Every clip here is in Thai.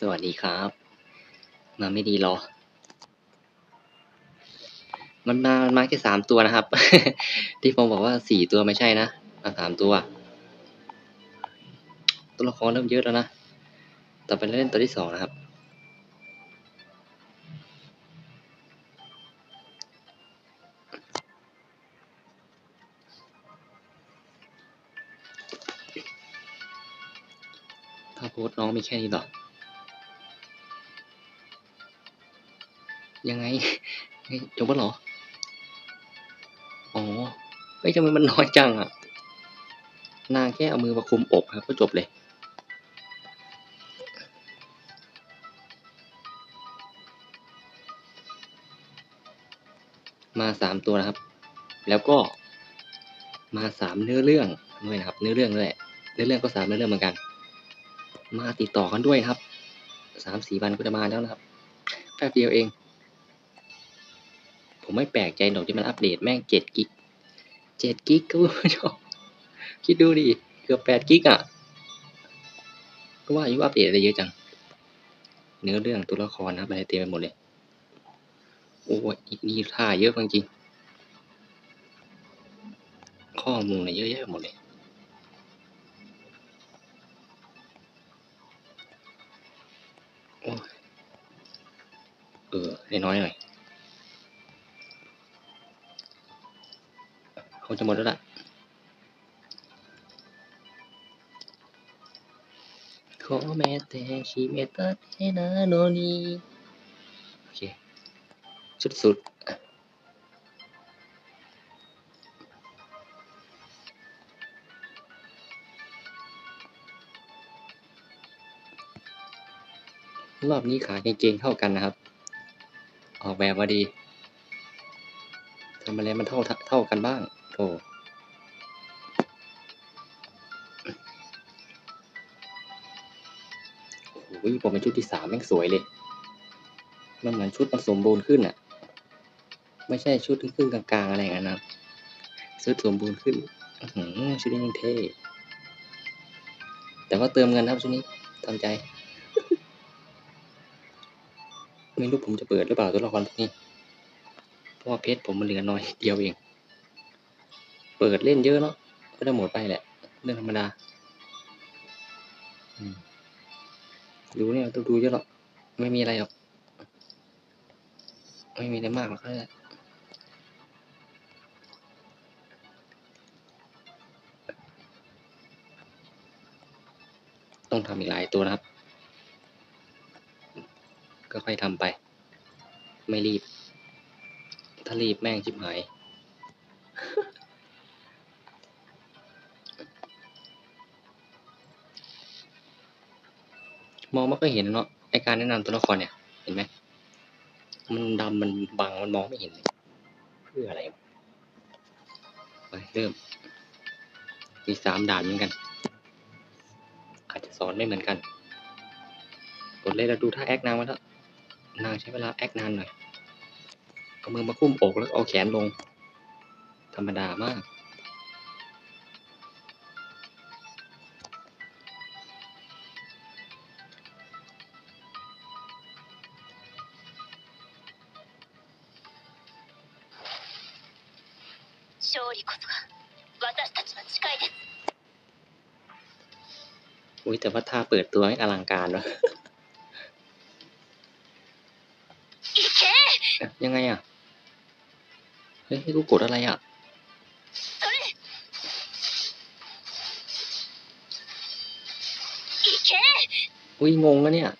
สวัสดีครับ มาไม่ดีหรอ มันมามันมาแค่สามตัวนะครับ ที่ผมบอกว่าสี่ตัวไม่ใช่นะมาสามตัว ตัวละครเริ่มเยอะแล้วนะ ต่อไปเล่นตัวที่สองนะครับ ถ้าโพสต์น้องมีแค่นี้หรอ ยังไงจบแล้วเหรออ๋อเฮ้ยทำไมมันน้อยจังอะ นางแค่เอามือมาคุมอกครับ ก็จบเลยมาสามตัวนะครับ แล้วก็มาสามเนื้อเรื่องด้วยนะครับ เนื้อเรื่องด้วยเนื้อเรื่องก็สามเนื้อเรื่องเหมือนกัน มาติดต่อกันด้วยนะครับสามสี่วันก็จะมาแล้วนะครับแป๊บเดียวเอง ผมไม่แปลกใจหรอกที่มันอัปเดตแม่งเจ็ดกิกเจ็ดกิกก็ผู้ชมคิดดูดิเกือบแปดกิกอะก็ว่าอายุอัปเดตอะไรเยอะจัง เนื้อเรื่องตัวละครนะอะไรเต็มไปหมดเลย โอ้ยนี่ท่าเยอะจริงข้อมูลเนี่ยเยอะแยะหมดเลยโอ้เออให้น้อยหน่อย จะหมดแล้วล่ะขอแม้แต่ชีเมตตาเทนาโนนีโอเคสุดๆอะรอบนี้ขาเกางเกงเท่ากันนะครับ ออกแบบมาดีทำอะไรมันเท่าเท่ากันบ้าง โธ่โอ้โหผมเป็นชุดที่สามแม่งสวยเลย มันเหมือนชุดมันสมบูรณ์ขึ้นอะ ไม่ใช่ชุดครึ่งกลางๆอะไรอย่างนั้นนะชุดสมบูรณ์ขึ้นอื้อหือชุดนี้ยังเท่ แต่ว่าเติมเงินครับชุดนี้ทำใจ ไม่รู้ผมจะเปิดหรือเปล่าตัวละครพวกนี้ เพราะว่าเพชรผมมันเหลือน้อยเดียวเอง เปิดเล่นเยอะเนาะก็ได้หมดไปแหละ เรื่องธรรมดาดูเนี่ยต้องดูเยอะหรอก ไม่มีอะไรหรอก ไม่มีอะไรมากหรอกแค่ต้องทำอีกหลายตัวนะครับ ก็ค่อยทำไป ไม่รีบ ถ้ารีบแม่งชิบหาย มองไม่ค่อยเห็นเนาะไอการแนะนำตัวละครเนี่ย เห็นไหมมันดำมันบังมันมองไม่เห็นเลยเพื่ออะไรไปเริ่ม มีสามด่านเหมือนกัน อาจจะสอนไม่เหมือนกันกดเลยเราดูท่าแอคนางมาแล้วนางใช้เวลาแอคนานหน่อยเอามือมาคุ้มอกแล้วเอาแขนลง ธรรมดามาก แต่ว่าท่าเปิดตัวอลังการวะยังไงอะ เฮ้ยกูกดอะไรอะ อุ้ยงงแะเนี่ย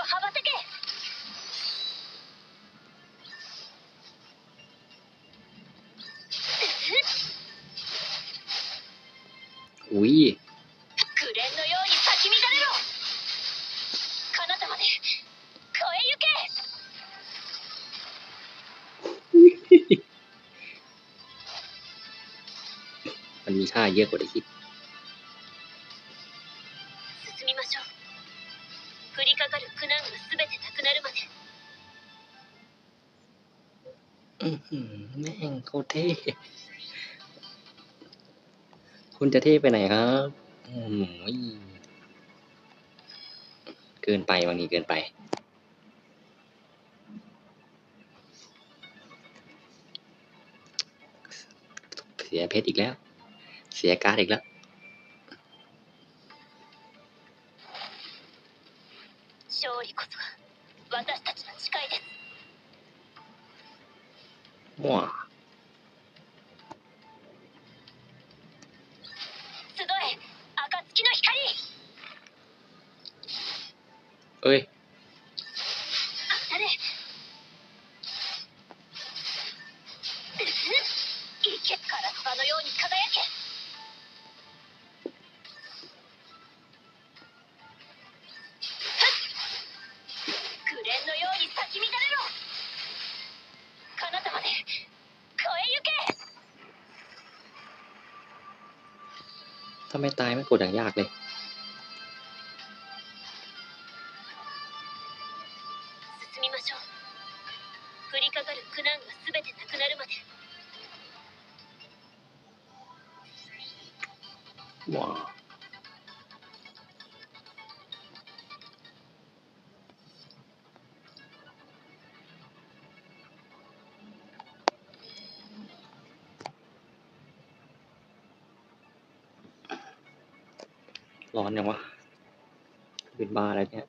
を羽ばたけอุ้ย紅蓮のように咲き乱れろ彼方まで越え行けมันมีท่าเยอะกว่าที่คิด โคตรเท่คุณจะเท่ไปไหนครับอืมเกินไปวันนี้เกินไป เสียเพชรอีกแล้ว เสียการ์ดอีกแล้ว ように輝けグレンのように咲き乱れろ彼方まで超えゆけ ถ้าไม่ตายไม่กดอย่างยากเลย ร้อนอย่างวะเป็นบ้าอะไรเนี่ย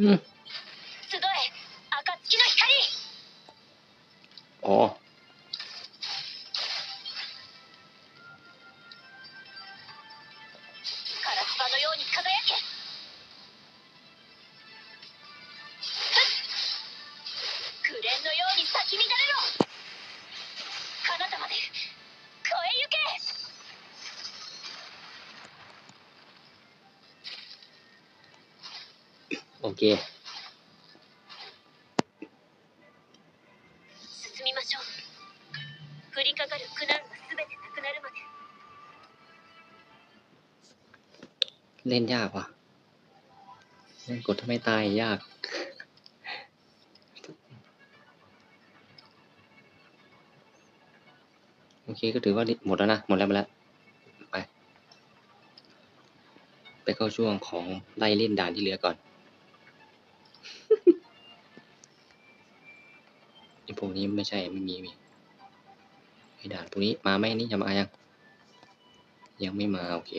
อื เล่นยากว่ะ เล่นกดทำไมตายยาก โอเคก็ถือว่าหมดแล้วนะ หมดแล้วหมดแล้ว ไป ไปเข้าช่วงของไล่เล่นด่านที่เหลือก่อนไอพวกนี้ไม่ใช่ไม่มีมีไอด่านพวกนี้มาไหมนี่จะมายัง ยังไม่มา โอเค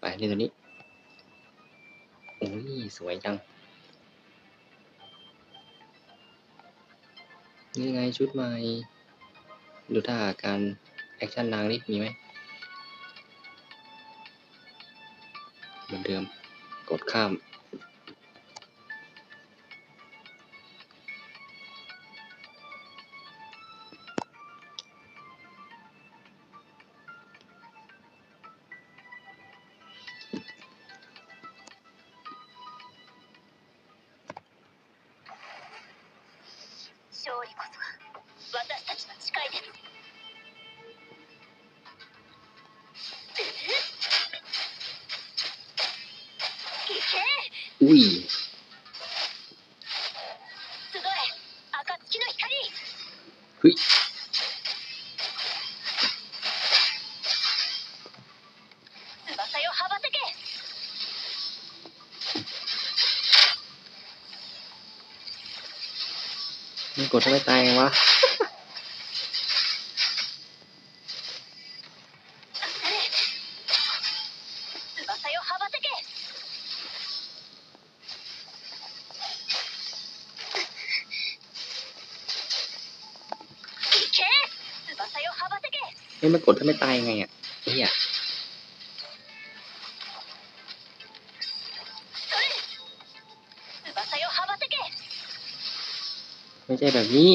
ไปเล่นตัวนี้โอ้ยสวยจัง นี่ไงชุดใหม่ ดูท่าการแอคชั่นนางนี่มีไหม เหมือนเดิม กดข้าม ウィーふい。กดทำไมตายไงวะ กดถ้าไม่ตายยังไงอะเฮียไม่ใช่แบบนี้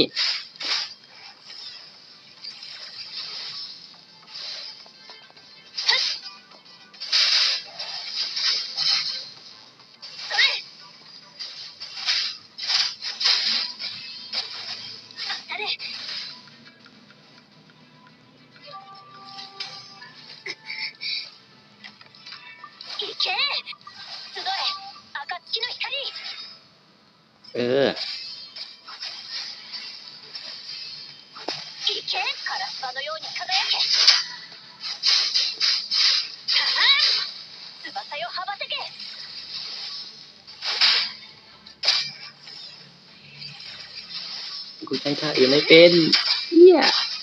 いけカラスバのように輝けはあ翼よ羽ばたけ กูใช้ท่าอื่นไม่เป็นเฮีย 当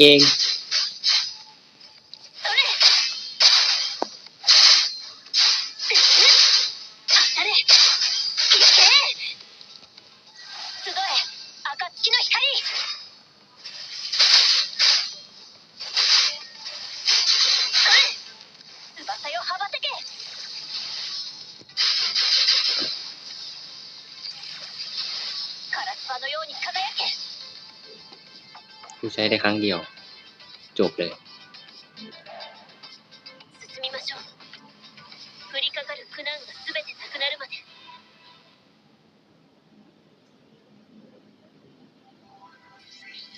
เอง ผู้ใช้ได้ครั้งเดียว จบเลย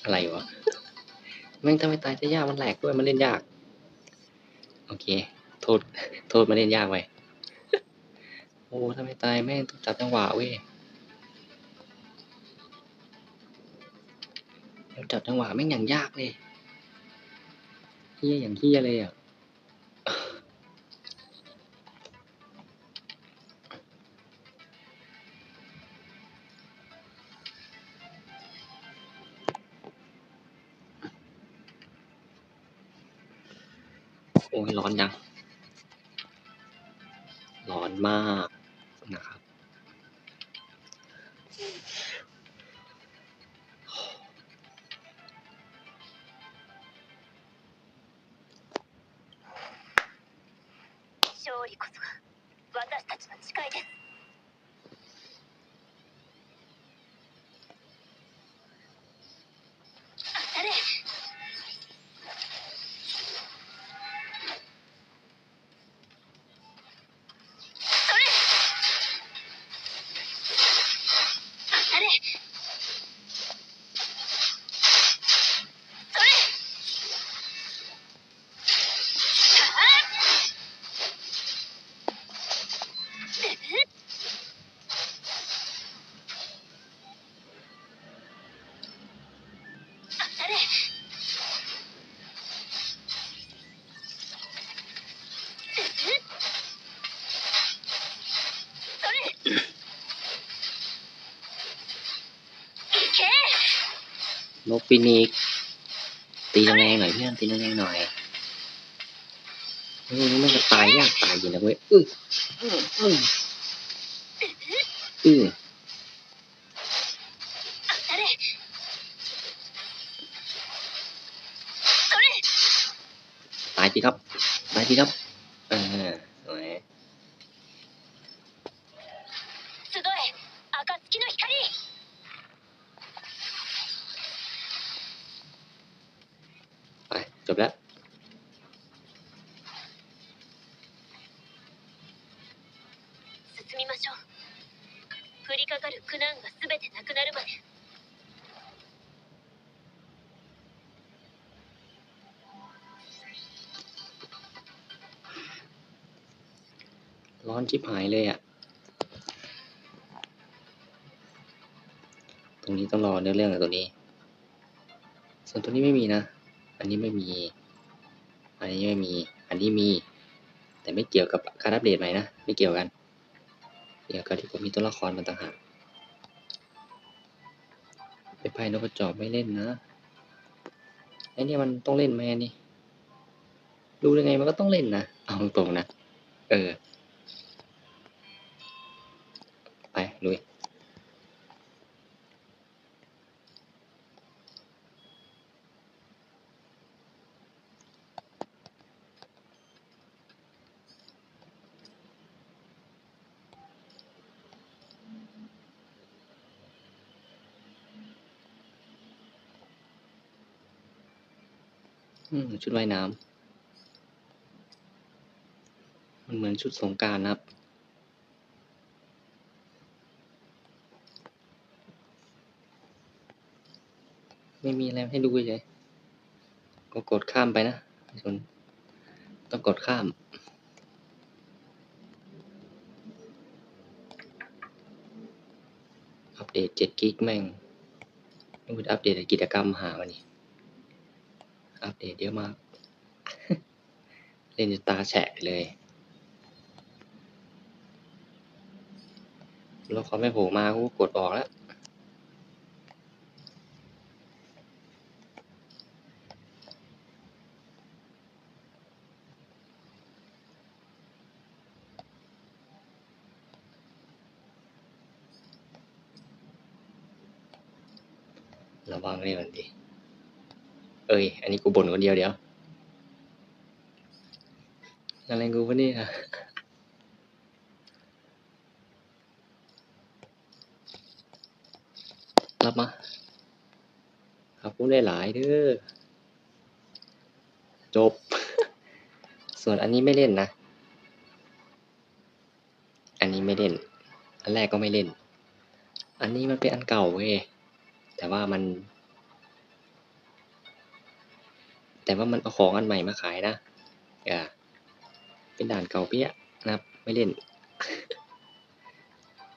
อะไรวะแม่งทำไมตายจะยากมันแหลกด้วยมันเล่นยาก โอเค โทษ โทษมันเล่นยากไปโอ้ทำไมตายแม่งต้องจับจังหวะเว้ย จับจังหวะแม่งอย่างยากเลยเฮียอย่างเฮียเลยอะโอ้ยร้อนจัง นกปีนีกตีแรงๆหน่อยเพื่อนตีแรงๆหน่อยนี่มันจะตายยากตายอยู่นะเว้ยอื้ออื้ออื้อตายสิครับตายสิครับ みましょう降りかかる苦難が全てなくなるまでร้อนชิบหายเลยอะ่ะ ตรงนี้ต้องรอเนื้อเรื่องอะตัวนี้ ส่วนตัวนี้ไม่มีนะ อันนี้ไม่มี อันนี้ไม่มี อันนี้มี แต่ไม่เกี่ยวกับการอัปเดตใหม่นะ ไม่เกี่ยวกัน เดียวกันที่ผมมีตัวละครมันต่างหากไปไพ่นกกระจอกไม่เล่นนะไอ้นี่มันต้องเล่นไหมนี่ ดูยังไงมันก็ต้องเล่นนะ เอาตรงนะ เออ ไปลุย ชุดว่ายน้ำมันเหมือนชุดสงการนะครับ ไม่มีอะไรให้ดูเลยก็กดข้ามไปนะไม่สนต้องกดข้ามอัปเดตเจ็ดกิกแม่งนี่มันอัปเดตกิจกรรมหามันนี่ อัปเดตเยอะมาก เล่นจนตาแฉะเลย แล้วเขาไม่โผล่มากูกดออกแล้วระวังเลยมันดิ เอ้ย อันนี้กูบ่นคนเดียวเดี๋ยวอะไรกูวะเนี่ยรับมาครับกูได้หลายเด้อจบ ส่วนอันนี้ไม่เล่นนะ อันนี้ไม่เล่น อันแรกก็ไม่เล่น อันนี้มันเป็นอันเก่าเว้ยแต่ว่ามัน แต่ว่ามันเอาของอันใหม่มาขายนะอ่าเป็นด่านเก่าเปี้ยนะครับ ไม่เล่น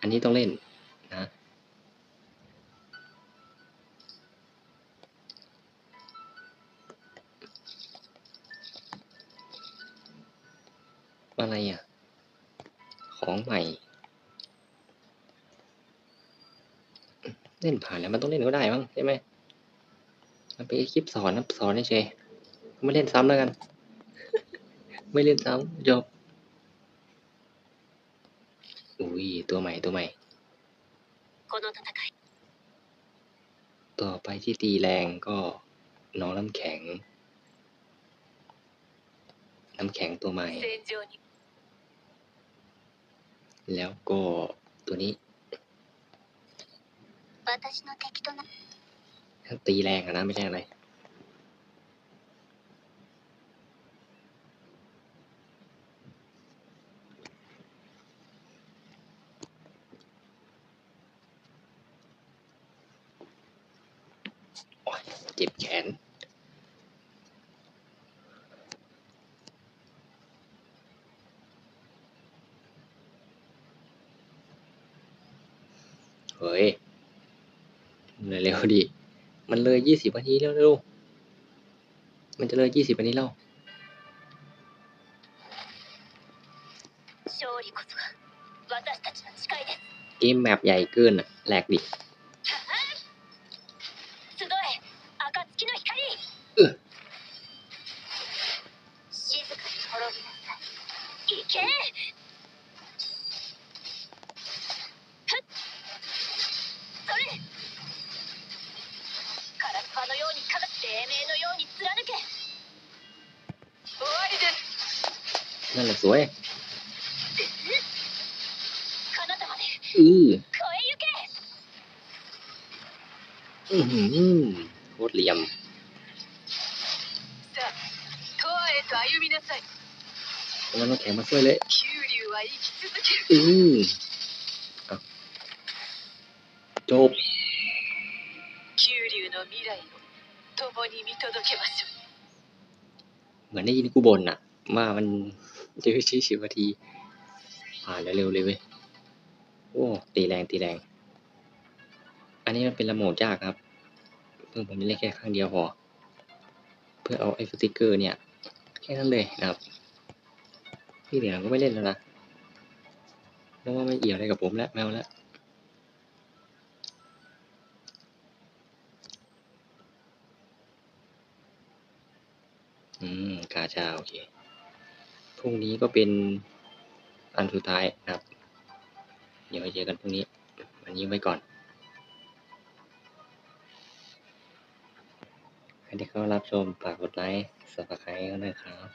อันนี้ต้องเล่นนะอะไรอะ ของใหม่ เล่นผ่านแล้วมันต้องเล่นก็ได้มั้งใช่ไหมมันเป็นคลิปสอนนะสอนเฉย ไม่เล่นซ้ำแล้วกัน ไม่เล่นซ้ำจบอุ้ยตัวใหม่ตัวใหม่ ต่อไปที่ตีแรงก็น้องน้ำแข็ง น้ำแข็งตัวใหม่ แล้วก็ตัวนี้ตีแรงอะนะไม่ใช่อะไร น เฮ้ยเร็วดิ มันเลยยี่สิบวันนี้แล้วเร็ว มันจะเลยยี่สิบวันนี้แล้วเกมแมปใหญ่เกินอะแหลกดิ のように貫け終わりです นั่นแหละสวย 彼方まで อือ 越え行け อือหือโคตรเหลี่ยม さあ永遠へと歩みなさい แล้วน้ำแข็งมาช่วยเลย 九竜は生き続ける อือเอาจบ 九竜の未来を 共に見届けましょう เหมือนได้ยินกูบ่นอ่ะ ว่ามันจะชี้สิบนาที ไป ผ่านแล้วเร็วเลยเว้ย โอ้ ตีแรงตีแรง อันนี้มันเป็นระโมดยากครับเพิ่งผมเล่นแค่ครั้งเดียวพอ เพื่อเอาไอ้สติกเกอร์เนี่ย แค่นั้นเลยนะครับ ที่เหลือก็ไม่เล่นแล้วนะเพราะว่าไม่เอี่ยวอะไรกับผมแล้วแมวแล้ว อืมกาชาโอเคพรุ่งนี้ก็เป็นอันสุดท้ายนะครับ เดี๋ยวไปเจอกันพรุ่งนี้วันนี้ไว้ก่อนใครที่เข้ารับชมฝากกดไลค์สับสไครต์กันด้วยครับ